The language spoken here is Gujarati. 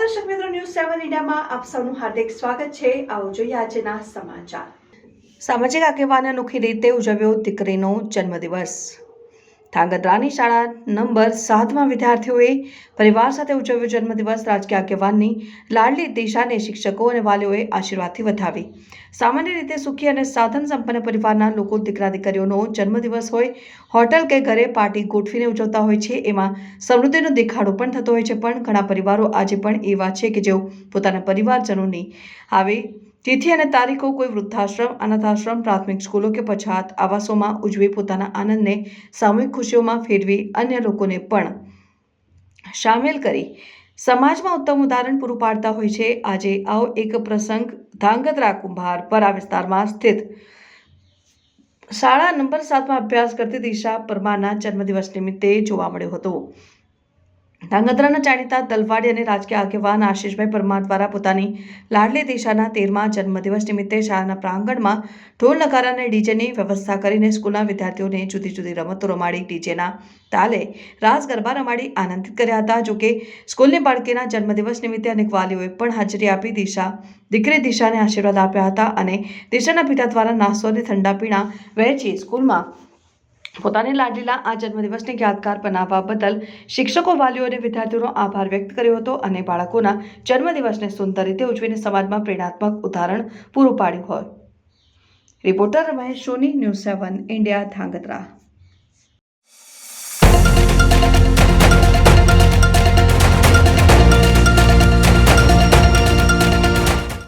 નમસ્કાર દર્શક મિત્રો ન્યૂઝ સેવન ઇન્ડિયામાં આપ સૌનું હાર્દિક સ્વાગત છે. આવો જોઈએ આજના સમાચાર. સામાજિક આગેવાને અનોખી રીતે ઉજવ્યો દીકરીનો જન્મદિવસ. ધાંગધ્રાની શાળા નંબર સાતમાં વિદ્યાર્થીઓએ પરિવાર સાથે ઉજવ્યો જન્મદિવસ. રાજકીય આગેવાનની લાડલી દિશાને શિક્ષકો અને વાલીઓએ આશીર્વાદથી વધાવી. સામાન્ય રીતે સુખી અને સાધન સંપન્ન પરિવારના લોકો દીકરા દીકરીઓનો જન્મદિવસ હોય, હોટલ કે ઘરે પાર્ટી ગોઠવીને ઉજવતા હોય છે, એમાં સમૃદ્ધિનો દેખાડો પણ થતો હોય છે. પણ ઘણા પરિવારો આજે પણ એવા છે કે જેઓ પોતાના પરિવારજનોની આવી તિથિ અને તારીખો કોઈ વૃદ્ધાશ્રમ, અનાથાશ્રમ, પ્રાથમિક સ્કૂલો કે પછાત આવાસોમાં ઉજવી પોતાના આનંદને સામૂહિક ખુશીઓમાં ફેરવી અન્ય લોકોને પણ સામેલ કરી સમાજમાં ઉત્તમ ઉદાહરણ પૂરું પાડતા હોય છે. આજે આવો એક પ્રસંગ ધાંગધ્રા કુંભાર પર વિસ્તારમાં સ્થિત. શાળા નંબર સાતમાં અભ્યાસ કરતી દિશા પરમારના જન્મદિવસ નિમિત્તે જોવા મળ્યો હતો. ધાંગધ્રાના જાણીતા દલવાડી અને રાજકીય આગેવાન આશીષભાઈ પરમાર દ્વારા પોતાની લાડલી દિશાના તેરમા જન્મદિવસ નિમિત્તે શાળાના પ્રાંગણમાં ઢોલ નગારા અને ડીજેની વ્યવસ્થા કરીને સ્કૂલના વિદ્યાર્થીઓને જુદી જુદી રમતો રમાડી ડીજેના તાલે રાસ ગરબા રમાડી આનંદિત કર્યા હતા. જોકે સ્કૂલની બાળકીના જન્મદિવસ નિમિત્તે અનેક વાલીઓએ પણ હાજરી આપી દિશા, દીકરી દિશાને આશીર્વાદ આપ્યા હતા અને દિશાના પિતા દ્વારા નાસ્તો અને ઠંડા પીણા વહેંચી સ્કૂલમાં પોતાની લાડલીલા આ જન્મદિવસને યાદગાર બનાવવા બદલ શિક્ષકો, વાલીઓ અને વિદ્યાર્થીઓનો આભાર વ્યક્ત કર્યો હતો અને બાળકોના જન્મદિવસને સુંદર રીતે ઉજવીને સમાજમાં પ્રેરણાત્મક ઉદાહરણ પૂરું પાડ્યું હોય. Reporter Ramesh Soni, news seven, India, Dhrangadhra.